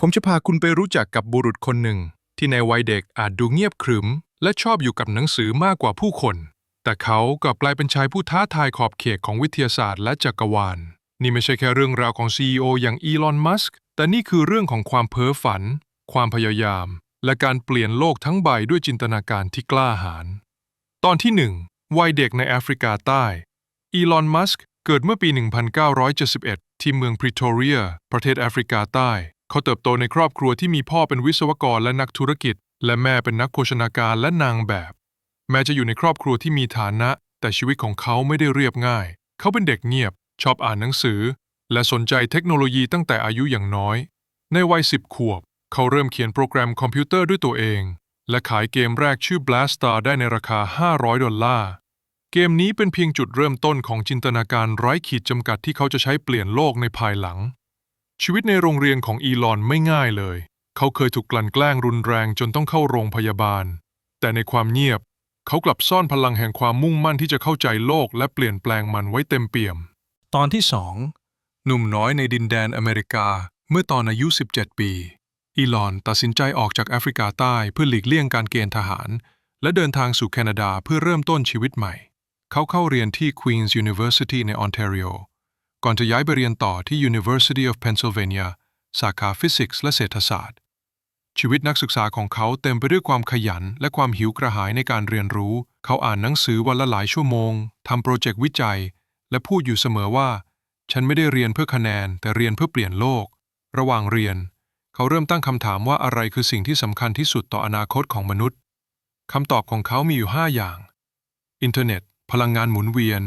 ผมจะพาคุณไปรู้จักกับบุรุษคนหนึ่ง ที่ในวัยเด็กอาจดูเงียบขรึม และชอบอยู่กับหนังสือมากกว่าผู้คน แต่เขากลับกลายเป็นชายผู้ท้าทายขอบเขตของวิทยาศาสตร์และจักรวาล นี่ไม่ใช่แค่เรื่องราวของ CEO อย่างอีลอน มัสก์ แต่นี่คือเรื่องของความเพ้อฝัน ความพยายาม และการเปลี่ยนโลกทั้งใบด้วยจินตนาการที่กล้าหาญ ตอนที่ 1 วัยเด็กในแอฟริกาใต้ อีลอน มัสก์ เกิดเมื่อปี 1971 ที่เมืองพรีโทเรีย ประเทศแอฟริกาใต้ เขาเติบโตในครอบครัวที่มีพ่อเป็นวิศวกรและนักธุรกิจ และแม่เป็นนักโภชนาการและนางแบบ แม้จะอยู่ในครอบครัวที่มีฐานะ แต่ชีวิตของเขาไม่ได้เรียบง่าย เขาเป็นเด็กเงียบ ชอบอ่านหนังสือ และสนใจเทคโนโลยีตั้งแต่อายุอย่างน้อย ในวัย10ขวบ เขาเริ่มเขียนโปรแกรมคอมพิวเตอร์ด้วยตัวเอง และขายเกมแรกชื่อ Blastar ได้ในราคา 500 ดอลลาร์เกมนี้เป็นเพียงจุดเริ่มต้นของจินตนาการไร้ขีดจำกัดที่เขาจะใช้เปลี่ยนโลกในภายหลัง ชีวิตในโรงเรียนของอีลอนไม่ง่ายเลย เขาเคยถูกกลั่นแกล้งรุนแรงจนต้องเข้าโรงพยาบาล แต่ในความเงียบ เขากลับซ่อนพลังแห่งความมุ่งมั่นที่จะเข้าใจโลกและเปลี่ยนแปลงมันไว้เต็มเปี่ยม ตอนที่2หนุ่มน้อยในดินแดนอเมริกา เมื่อตอนอายุ 17 ปี อีลอนตัดสินใจออกจากแอฟริกาใต้เพื่อหลีกเลี่ยงการเกณฑ์ทหาร และเดินทางสู่แคนาดาเพื่อเริ่มต้นชีวิตใหม่ เขาเข้าเรียนที่ Queen's University ในออนแทรีโอ ก่อนจะย้ายไปเรียนต่อที่ University of Pennsylvania สาขาฟิสิกส์และเศรษฐศาสตร์ ชีวิตนักศึกษาของเขาเต็มไปด้วยความขยันและความหิวกระหายในการเรียนรู้ เขาอ่านหนังสือวันละหลายชั่วโมงทำโปรเจกต์วิจัย และพูดอยู่เสมอว่า ฉันไม่ได้เรียนเพื่อคะแนน แต่เรียนเพื่อเปลี่ยนโลก ระหว่างเรียน เขาเริ่มตั้งคำถามว่าอะไรคือสิ่งที่สำคัญที่สุดต่ออนาคตของมนุษย์คำตอบของเขามีอยู่ 5 อย่าง อินเทอร์เน็ต พลังงานหมุนเวียน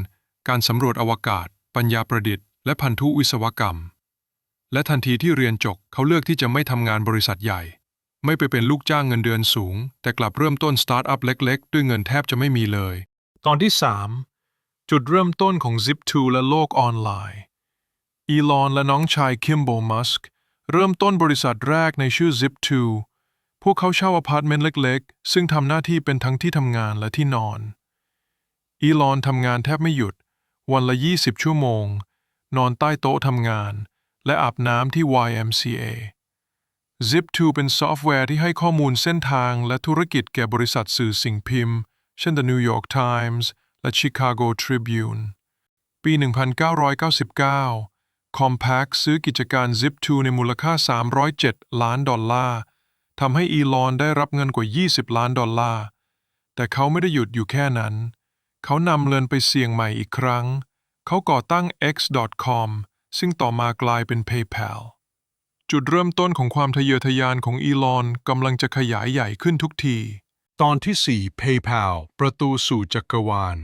การสำรวจอวกาศ ปัญญาประดิษฐ์และพันธุวิศวกรรม และทันทีที่เรียนจบเขาเลือกที่จะไม่ทำงานบริษัทใหญ่ ไม่ไปเป็นลูกจ้างเงินเดือนสูง แต่กลับเริ่มต้นสตาร์ทอัพเล็ก ๆ ด้วยเงินแทบจะไม่มีเลย ตอนที่ 3 จุดเริ่มต้นของ Zip2 และโลกออนไลน์อีลอนและน้องชายคิมโบมัสก์เริ่มต้นบริษัทแรกในชื่อ Zip2 พวกเขาเช่าอพาร์ตเมนต์เล็ก ๆ ซึ่งทำหน้าที่เป็นทั้งที่ทำงานและที่นอน อีลอนทำงานแทบไม่หยุด วันละ 20 ชั่วโมง นอนใต้โต๊ะทำงาน และอาบน้ำที่ YMCA Zip2 เป็นซอฟต์แวร์ที่ให้ข้อมูลเส้นทางและธุรกิจแก่บริษัทสื่อสิ่งพิมพ์ เช่น The New York Times และ Chicago Tribune ปี 1999 Compaq ซื้อกิจการ Zip2 ในมูลค่า 307 ล้านดอลลาร์ทำให้อีลอนได้รับเงินกว่า 20 ล้านดอลลาร์ แต่เขาไม่ได้หยุดอยู่แค่นั้น เขานำเงินไปเสี่ยงใหม่อีกครั้ง เขาก่อตั้ง X.com ซึ่งต่อมากลายเป็น PayPal จุดเริ่มต้นของความทะเยอทะยานของอีลอนกำลังจะขยายใหญ่ขึ้นทุกที ตอนที่ 4 PayPal ประตูสู่จักรวาล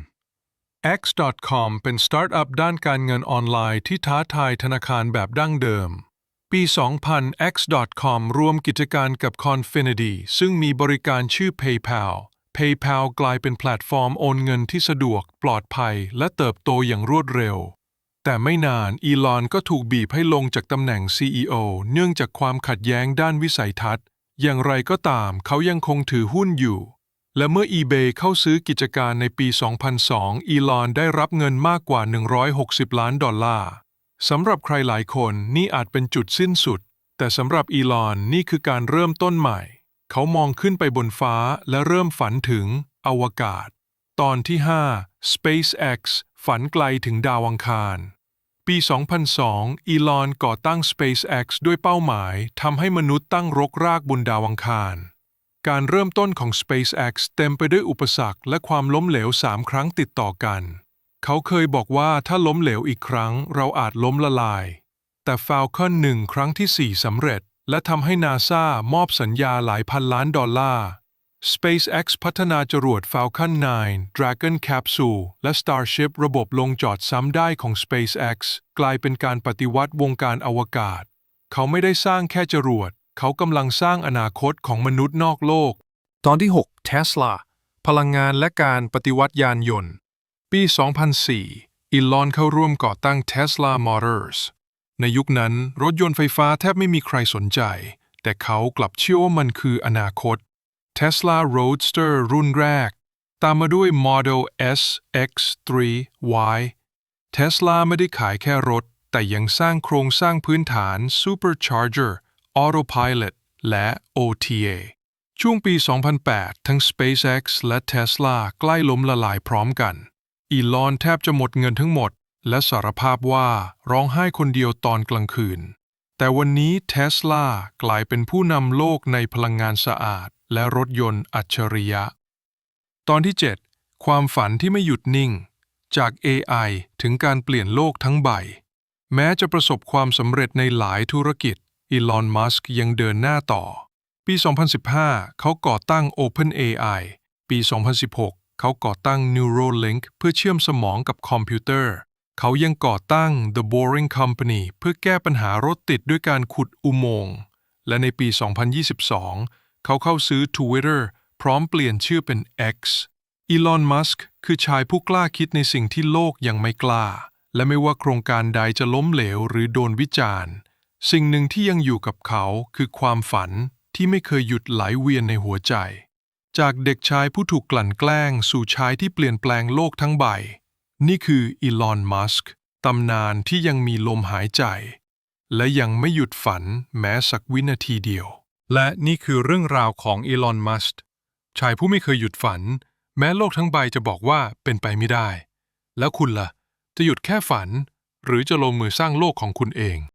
X.com เป็นสตาร์ทอัพด้านการเงินออนไลน์ที่ท้าทายธนาคารแบบดั้งเดิม ปี 2000 X.com รวมกิจการกับ Confinity ซึ่งมีบริการชื่อ PayPal PayPal กลายเป็นแพลตฟอร์มโอนเงินที่สะดวก ปลอดภัย และเติบโตอย่างรวดเร็ว แต่ไม่นานอีลอนก็ถูกบีบให้ลงจากตำแหน่ง CEO เนื่องจากความขัดแย้งด้านวิสัยทัศน์ อย่างไรก็ตามเขายังคงถือหุ้นอยู่ และเมื่อ eBay เข้าซื้อกิจการในปี 2002 อีลอนได้รับเงินมากกว่า 160 ล้านดอลลาร์สำหรับใครหลายคนนี่อาจเป็นจุดสิ้นสุด แต่สำหรับอีลอนนี่คือการเริ่มต้นใหม่ เขามองขึ้นไปบนฟ้าและเริ่มฝันถึงอวกาศ ตอนที่ 5 SpaceX ฝันไกลถึงดาวอังคาร ปี 2002 อีลอนก่อตั้ง SpaceX ด้วยเป้าหมายทำให้มนุษย์ตั้งรกรากบนดาวอังคาร การเริ่มต้นของ SpaceX เต็มไปด้วยอุปสรรคและความล้มเหลวสามครั้งติดต่อกัน เขาเคยบอกว่าถ้าล้มเหลวอีกครั้งเราอาจล้มละลาย แต่ Falcon 1 ครั้งที่ 4สำเร็จ และทำให้นาซามอบสัญญาหลายพันล้านดอลลาร์ SpaceX พัฒนาจรวด Falcon 9 Dragon Capsule และ Starship ระบบลงจอดซ้ำได้ของ SpaceX กลายเป็นการปฏิวัติวงการอวกาศ เขาไม่ได้สร้างแค่จรวด เขากำลังสร้างอนาคตของมนุษย์นอกโลก ตอนที่ 6 Tesla พลังงานและการปฏิวัติยานยนต์ ปี 2004 อีลอนเข้าร่วมก่อตั้ง Tesla Motors ในยุคนั้นรถยนต์ไฟฟ้าแทบไม่มีใครสนใจ แต่เขากลับเชื่อว่ามันคืออนาคต Tesla Roadster รุ่นแรก ตามมาด้วย Model S X3 Y Tesla ไม่ได้ขายแค่รถ แต่ยังสร้างโครงสร้างพื้นฐาน Supercharger Autopilot และ OTA ช่วงปี 2008 ทั้ง SpaceX และ Tesla ใกล้ล้มละลายพร้อมกัน อีลอนแทบจะหมดเงินทั้งหมด และสารภาพว่าร้องไห้คนเดียวตอนกลางคืน แต่วันนี้ Tesla กลายเป็นผู้นำโลกในพลังงานสะอาด และรถยนต์อัจฉริยะ ตอนที่ 7 ความฝันที่ไม่หยุดนิ่ง จาก AI ถึงการเปลี่ยนโลกทั้งใบ แม้จะประสบความสำเร็จในหลายธุรกิจ อีลอน มัสก์ยังเดินหน้าต่อ ปี 2015 เขาก่อตั้ง OpenAI ปี 2016 เขาก่อตั้ง Neuralink เพื่อเชื่อมสมองกับคอมพิวเตอร์ เขายังก่อตั้ง The Boring Company เพื่อแก้ปัญหารถติดด้วยการขุดอุโมงค์ และในปี 2022 เขาเข้าซื้อ Twitter พร้อมเปลี่ยนชื่อเป็น X อีลอน มัสก์คือชายผู้กล้าคิดในสิ่งที่โลกยังไม่กล้า และไม่ว่าโครงการใดจะล้มเหลวหรือโดนวิจารณ์ สิ่งหนึ่งที่ยังอยู่กับเขาคือความฝันที่ไม่เคยหยุดไหลเวียนในหัวใจ จากเด็กชายผู้ถูกกลั่นแกล้งสู่ชายที่เปลี่ยนแปลงโลกทั้งใบ นี่คืออีลอนมัสก์ตำนานที่ยังมีลมหายใจ และยังไม่หยุดฝันแม้สักวินาทีเดียว และนี่คือเรื่องราวของอีลอนมัสก์ชายผู้ไม่เคยหยุดฝัน แม้โลกทั้งใบจะบอกว่าเป็นไปไม่ได้ แล้วคุณล่ะ จะหยุดแค่ฝัน หรือจะลงมือสร้างโลกของคุณเอง